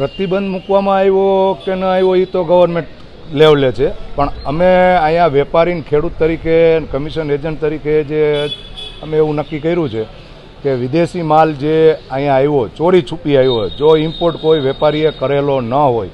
પ્રતિબંધ મૂકવામાં આવ્યો કે ન આવ્યો એ તો ગવર્મેન્ટ લેવલે છે. પણ અમે અહીંયા વેપારીને ખેડૂત તરીકે કમિશન એજન્ટ તરીકે જે અમે એવું નક્કી કર્યું છે કે વિદેશી માલ જે અહીંયા આવ્યો, ચોરી છુપી આવ્યો, જો ઇમ્પોર્ટ કોઈ વેપારીએ કરેલો ન હોય,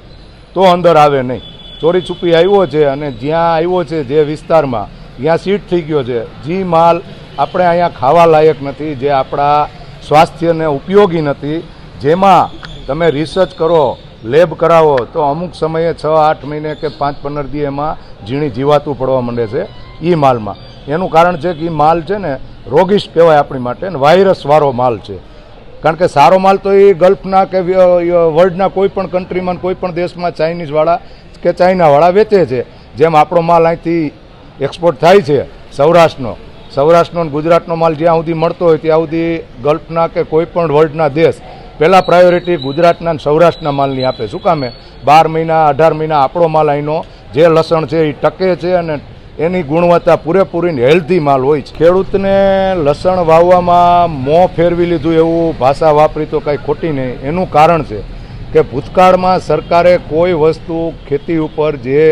તો અંદર આવે નહીં. ચોરી છુપી આવ્યો છે અને જ્યાં આવ્યો છે જે વિસ્તારમાં, ત્યાં સીટ થઈ ગયો છે. જે માલ આપણે અહીંયા ખાવા લાયક નથી, જે આપણા સ્વાસ્થ્યને ઉપયોગી નથી, જેમાં તમે રિસર્ચ કરો લેબ કરાવો, તો અમુક સમયે છ, આઠ મહિને કે પાંચ, પંદર દી એમાં ઝીણી જીવાતું પડવા માંડે છે એ માલમાં. એનું કારણ છે કે એ માલ છે ને રોગીશ કહેવાય આપણી માટે ને વાયરસવાળો માલ છે. કારણ કે સારો માલ તો એ ગલ્ફના કે વર્લ્ડના કોઈ પણ કન્ટ્રીમાં કોઈ પણ દેશમાં ચાઇનીઝવાળા કે ચાઇનાવાળા વેચે છે. જેમ આપણો માલ અહીંથી એક્સપોર્ટ થાય છે સૌરાષ્ટ્રનો. સૌરાષ્ટ્રનો ગુજરાતનો માલ જ્યાં સુધી મળતો હોય ત્યાં સુધી ગલ્ફના કે કોઈ પણ વર્લ્ડના દેશ પહેલાં પ્રાયોરિટી ગુજરાતના સૌરાષ્ટ્રના માલની આપે. શું કામે બાર મહિના, અઢાર મહિના આપણો માલ અહીંનો જે લસણ છે એ ટકે છે અને એની ગુણવત્તા પૂરેપૂરી હેલ્ધી માલ હોય છે. ખેડૂતને લસણ વાવવામાં મોં ફેરવી લીધું એવું ભાષા વાપરી તો કાંઈ ખોટી નહીં. એનું કારણ છે કે ભૂતકાળમાં સરકારે કોઈ વસ્તુ ખેતી ઉપર જે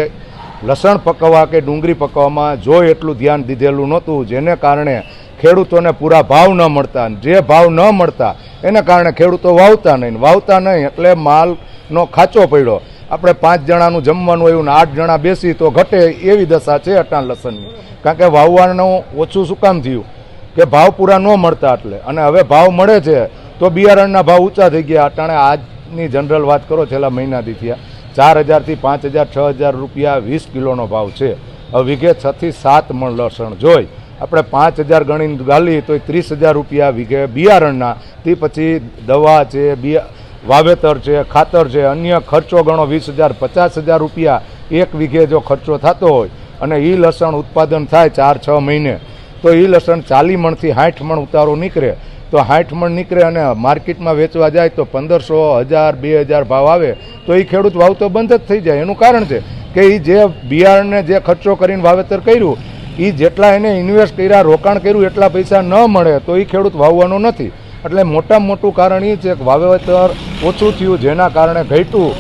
લસણ પકવવા કે ડુંગળી પકવવામાં જો એટલું ધ્યાન દીધેલું નહોતું, જેને કારણે ખેડૂતોને પૂરા ભાવ ન મળતા જે ભાવ ન મળતા એને કારણે ખેડૂતો વાવતા નહીં. વાવતા નહીં એટલે માલનો ખાચો પડ્યો. આપણે પાંચ જણાનું જમવાનું આવ્યું ને આઠ જણા બેસી તો ઘટે એવી દશા છે અટાણ લસણની. કારણ કે વાવવાનું ઓછું શું કામ થયું? કે ભાવ પૂરા ન મળતા એટલે. અને હવે ભાવ મળે છે તો બિયારણના ભાવ ઊંચા થઈ ગયા. અટાણે આજની જનરલ વાત કરો, છેલ્લા મહિનાથી થયા. ચાર હજારથી પાંચ હજાર, છ હજાર રૂપિયા વીસ કિલોનો ભાવ છે. હવે વીઘે છથી સાત મણ લસણ જોઈ. આપણે પાંચ હજાર ગણીને ગાલી તો ત્રીસ હજાર રૂપિયા વીઘે બિયારણના તે પછી દવા છે બિયા વાવેતર છે, ખાતર છે, અન્ય ખર્ચો ગણો વીસ હજાર, પચાસ હજાર રૂપિયા એક વીઘે જો ખર્ચો થતો હોય અને એ લસણ ઉત્પાદન થાય ચાર, છ મહિને, તો એ લસણ ચાલી મણથી સાઠ મણ ઉતારો નીકળે. તો સાઠ મણ નીકળે અને માર્કેટમાં વેચવા જાય તો પંદરસો હજાર, બે હજાર ભાવ આવે, તો એ ખેડૂત વાવતો બંધ જ થઈ જાય. એનું કારણ છે કે એ જે બિયારણને જે ખર્ચો કરીને વાવેતર કર્યું એ જેટલા એને ઇન્વેસ્ટ કર્યા, રોકાણ કર્યું, એટલા પૈસા ન મળે, તો એ ખેડૂત વાવવાનો નથી. એટલે મોટામાં મોટું કારણ એ છે કે વાવેતર ઓછું થયું, જેના કારણે ઘટ્યું.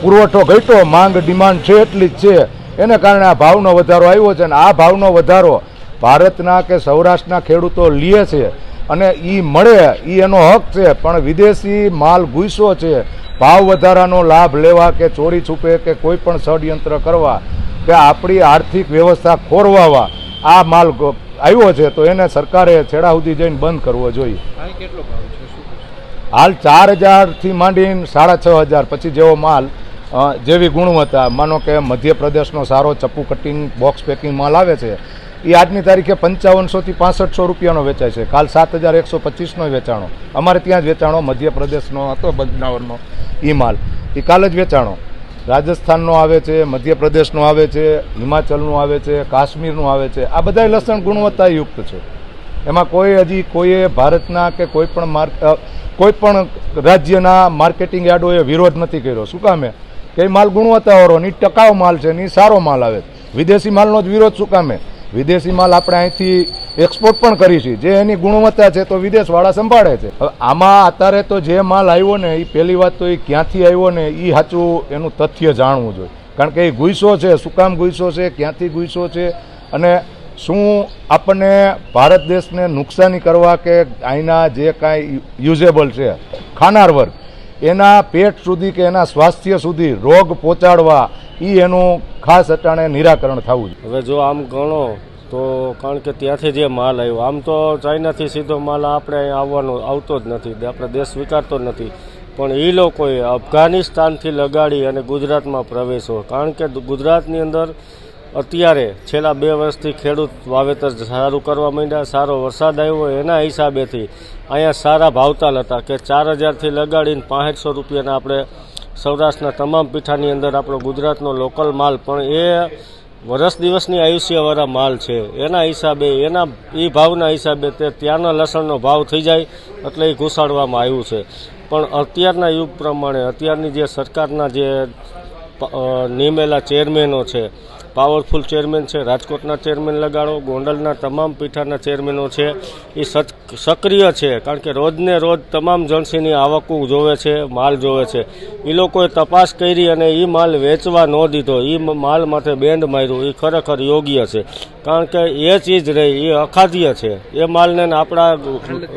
પુરવઠો ઘટ્યો, માંગ ડિમાન્ડ છે એટલી જ છે. એને કારણે આ ભાવનો વધારો આવ્યો છે અને આ ભાવનો વધારો ભારતના કે સૌરાષ્ટ્રના ખેડૂતો લે છે અને એ મળે એ એનો હક છે. પણ વિદેશી માલ ગુસ્સો છે. ભાવ વધારાનો લાભ લેવા કે ચોરી છૂપે કે કોઈ પણ ષડયંત્ર કરવા, કે આપણી આર્થિક વ્યવસ્થા ખોરવાવા, આ માલ આવ્યો છે તો એને સરકારે છેડા સુધી જઈને બંધ કરવો જોઈએ? હાલ ચાર હજારથી માંડીને સાડા છ હજાર પછી જેવો માલ જેવી ગુણવત્તા માનો કે મધ્યપ્રદેશનો સારો ચપ્પુ કટિંગ બોક્સ પેકિંગ માલ આવે છે એ આજની તારીખે પંચાવનસોથી પાસઠસો રૂપિયાનો વેચાય છે. કાલ સાત હજાર એકસો પચીસનો વેચાણો. અમારે ત્યાં જ વેચાણો મધ્યપ્રદેશનો હતો બદનાવરનો એ માલ. એ કાલ જ વેચાણો. રાજસ્થાનનો આવે છે, મધ્યપ્રદેશનો આવે છે, હિમાચલનું આવે છે, કાશ્મીરનું આવે છે. આ બધાય લસણ ગુણવત્તાયુક્ત છે. એમાં કોઈ હજી કોઈએ ભારતના કે કોઈ પણ માર્ક કોઈ પણ રાજ્યના માર્કેટિંગ યાર્ડોએ વિરોધ નથી કર્યો. શું કામે? કે માલ ગુણવત્તાવાળો, ની ટકાઉ માલ છે, ની સારો માલ આવે. વિદેશી માલનો જ વિરોધ શું કામે? વિદેશી માલ આપણે અહીંથી એક્સપોર્ટ પણ કરી છીએ જે એની ગુણવત્તા છે તો વિદેશવાળા સંભાળે છે. આમાં અત્યારે તો જે માલ આવ્યો ને એ પહેલી વાત તો એ ક્યાંથી આવ્યો ને એ સાચું એનું તથ્ય જાણવું જોઈએ. કારણ કે એ ગુઈસો છે શું કામ છે, ક્યાંથી ગુઈસો છે અને શું આપણને ભારત દેશને નુકસાની કરવા કે અહીંના જે કાંઈ યુઝેબલ છે, ખાનાર વર્ગ, એના પેટ સુધી કે એના સ્વાસ્થ્ય સુધી રોગ પહોંચાડવા એ એનું ખાસ અટાણે નિરાકરણ થવું જોઈએ. હવે જો આમ ગણો, તો કારણ કે ત્યાંથી જે માલ આવ્યો, આમ તો ચાઇનાથી સીધો માલ આપણે આવવાનો, આવતો જ નથી આપણે દેશ સ્વીકારતો જ નથી. પણ એ લોકોએ અફઘાનિસ્તાનથી લગાડી અને ગુજરાતમાં પ્રવેશો કારણ કે ગુજરાતની અંદર અત્યારે છેલ્લા બે વર્ષથી ખેડૂત વાવેતર સારું કરવા માંડ્યા, સારો વરસાદ આવ્યો એના હિસાબેથી અહીંયા સારા ભાવતાલ હતા કે ચાર હજારથી લગાડીને પાંસઠસો રૂપિયાના આપણે સૌરાષ્ટ્રના તમામ પીઠાની અંદર આપણો ગુજરાતનો લોકલ માલ, પણ એ વરસ દિવસની આયુષ્યવાળા માલ છે. એના હિસાબે, એના, એ ભાવના હિસાબે તે ત્યાંના લસણનો ભાવ થઈ જાય એટલે એ ઘુસાડવામાં આવ્યું છે. પણ અત્યારના યુગ પ્રમાણે, અત્યારની જે સરકારના જે નિમેલા ચેરમેનો છે પાવરફુલ ચેરમેન છે, રાજકોટના ચેરમેન લગાડો, ગોંડલના તમામ પીઠાના ચેરમેનો છે. એ સક્રિય છે, કારણ કે રોજને રોજ તમામ જણસીની આવકો જોવે છે, માલ જોવે છે. એ લોકોએ તપાસ કરી અને એ માલ વેચવા ન દીધો. એ માલ માટે બેન્ડ માર્યું. એ ખરેખર યોગ્ય છે. કારણ કે એ ચીજ રહી એ અખાદ્ય છે. એ માલને આપણા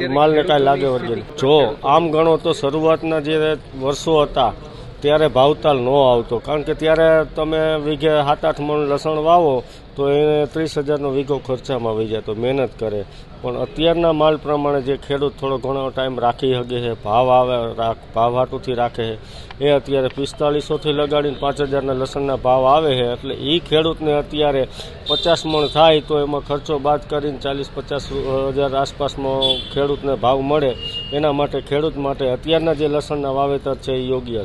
માલને કાંઈ લાગે વળગે જો આમ ગણો તો શરૂઆતના જે વર્ષો હતા ત્યારે ભાવતાલ ન આવતો. કારણ કે ત્યારે તમે વીઘે સાત આઠ મણ લસણ વાવો, તો એને ત્રીસ હજારનો વીઘો ખર્ચામાં આવી તો મહેનત કરે. પણ અત્યારના માલ પ્રમાણે જે ખેડૂત થોડો ઘણો ટાઈમ રાખી શકે છે, ભાવ આવે, રાખ, ભાવ હાટુથી રાખે છે, એ અત્યારે પિસ્તાલીસોથી લગાડીને પાંચ હજારના લસણના ભાવ આવે છે. એટલે એ ખેડૂતને અત્યારે પચાસ મણ થાય, તો એમાં ખર્ચો બાદ કરીને ચાલીસ, પચાસ હજાર આસપાસમાં ખેડૂતને ભાવ મળે. એના માટે, ખેડૂત માટે અત્યારના જે લસણના વાવેતર છે એ યોગ્ય છે.